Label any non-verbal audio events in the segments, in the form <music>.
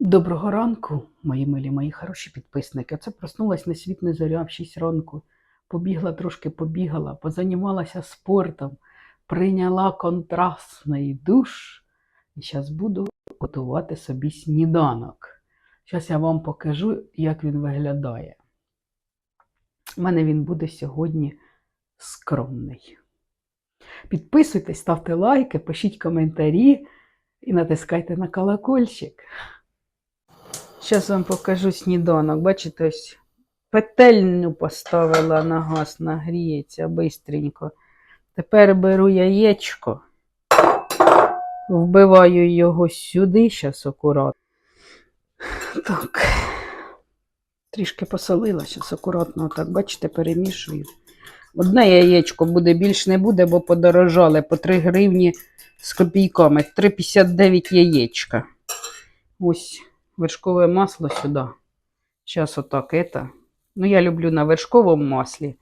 Доброго ранку, мої милі, мої хороші підписники. Це проснулась не світ не зоря в 6 ранку. Побігла трошки побігала, позанімалася спортом, прийняла контрастний душ. І зараз буду готувати собі сніданок. Зараз я вам покажу, як він виглядає. У мене він буде сьогодні скромний. Підписуйтесь, ставте лайки, пишіть коментарі і натискайте на колокольчик. Зараз вам покажу сніданок. Бачите, ось петельню поставила на газ, нагріється бистренько. Тепер беру яєчко, вбиваю його сюди, зараз акуратно. Так, трішки посолила, зараз акуратно, так, бачите, перемішую. Одне яєчко буде, більш не буде, бо подорожали по 3 гривні з копійками. 3,59 яєчка. Ось вершкове масло сюди. Зараз отак это. Ну, я люблю на вершковому маслі.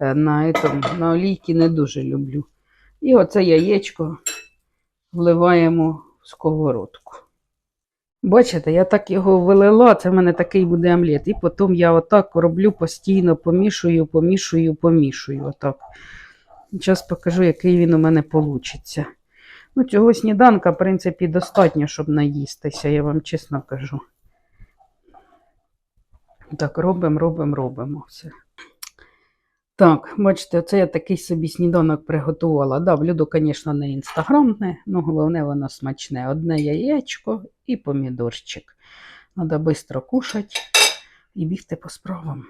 Е, На, этом, на олійки не дуже люблю. І оце яєчко вливаємо в сковородку. Бачите, я так його вилила, це в мене такий буде омлет. І потім я отак роблю постійно, помішую, помішую, помішую. Отак. Зараз покажу, який він у мене вийде. Ну, цього сніданка, в принципі, достатньо, щоб наїстися, я вам чесно кажу. Так, робимо, робимо, робимо все. Так, бачите, оце я такий собі сніданок приготувала. Да, блюдо, звісно, не інстаграмне, але головне, воно смачне. Одне яєчко і помідорчик. Треба швидко кушати і бігти по справам.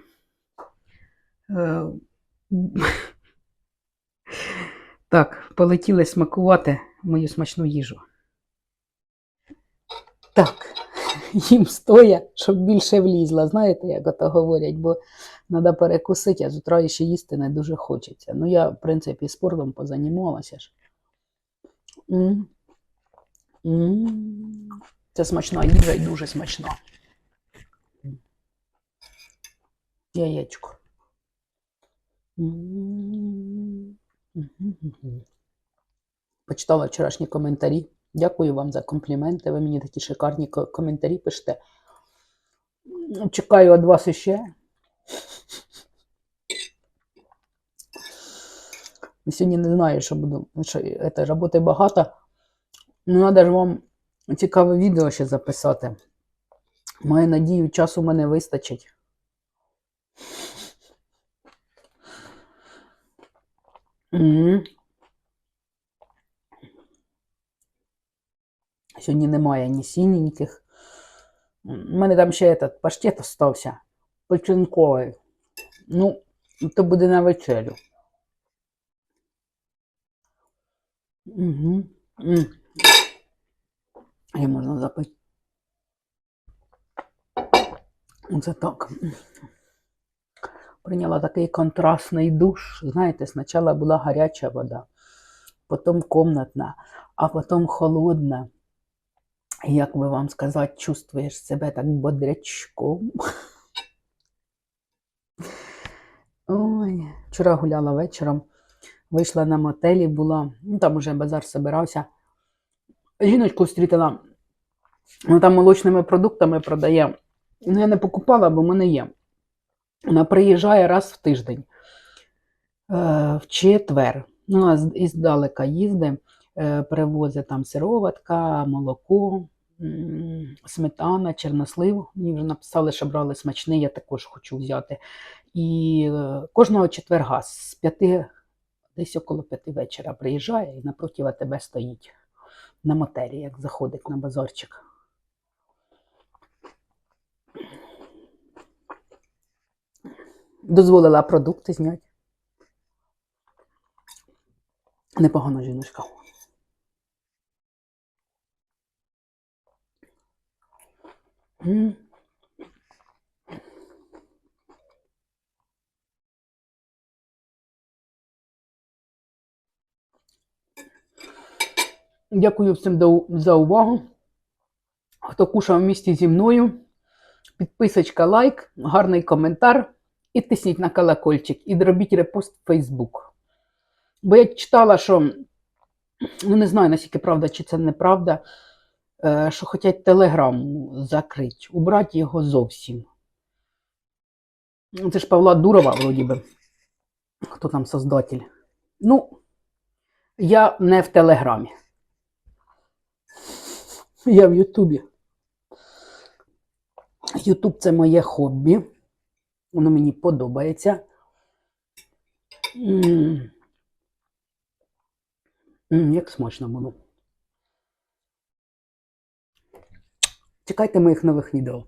Так, полетіли смакувати мою смачну їжу. Так, <laughs> їм стоя, щоб більше влізла. Знаєте, як ото говорять, бо треба перекусити, а з утра ще їсти не дуже хочеться. Ну, я, в принципі, спортом позанімалася ж. М. М. Це смачна їжа і дуже смачна. Яєчко. М. Мгм-гм. Почитала вчорашні коментарі. Дякую вам за компліменти. Ви мені такі шикарні коментарі пишете. Чекаю від вас іще. Сьогодні не знаю, що буду. Що, це, роботи багато. Ну, треба ж вам цікаве відео ще записати. Маю надію, часу мене вистачить. Мгм. Сьогодні немає ні сіненьких. У мене там ще этот паштет остався. Печінковий. Ну, то буде на вечерю. Угу. І можна запити. Оце так. Прийняла такий контрастний душ. Знаєте, спочатку була гаряча вода, потім комнатна, а потім холодна. І Як би вам сказати, чувствуєш себе так бодрячком. Ой, вчора гуляла вечором, вийшла на мотелі, була, ну там уже базар собирався. Жіночку зустрітила, вона там молочними продуктами продає. Ну, я не покупала, бо в мене є. Вона приїжджає раз в тиждень, е, в четвер. Ну, вона з- іздалека їздить, е, привозить там сироватка, молоко, сметана, чорнослив. Мені вже написали, що брали смачний, я також хочу взяти. І е, кожного четверга з п'яти, десь около п'яти вечора приїжджає і напроти АТБ стоїть на мотелі, як заходить на базарчик. Дозволила продукти зняти. Непогана жіночка. Дякую всім за увагу. Хто кушав в місті зі мною, підписочка, лайк, гарний коментар і тисніть на колокольчик, і зробіть репост в Facebook. Бо я читала, що ну не знаю, наскільки правда, чи це неправда. е, що хочуть телеграму закрити, убрати його зовсім. Це ж Павла Дурова, вроді би. Хто там создатель? Ну, я не в Телеграмі. Я в Ютубі. Ютуб це моє хобі. Воно мені подобається. М. М, Як смачно було. Чекайте моїх нових відео.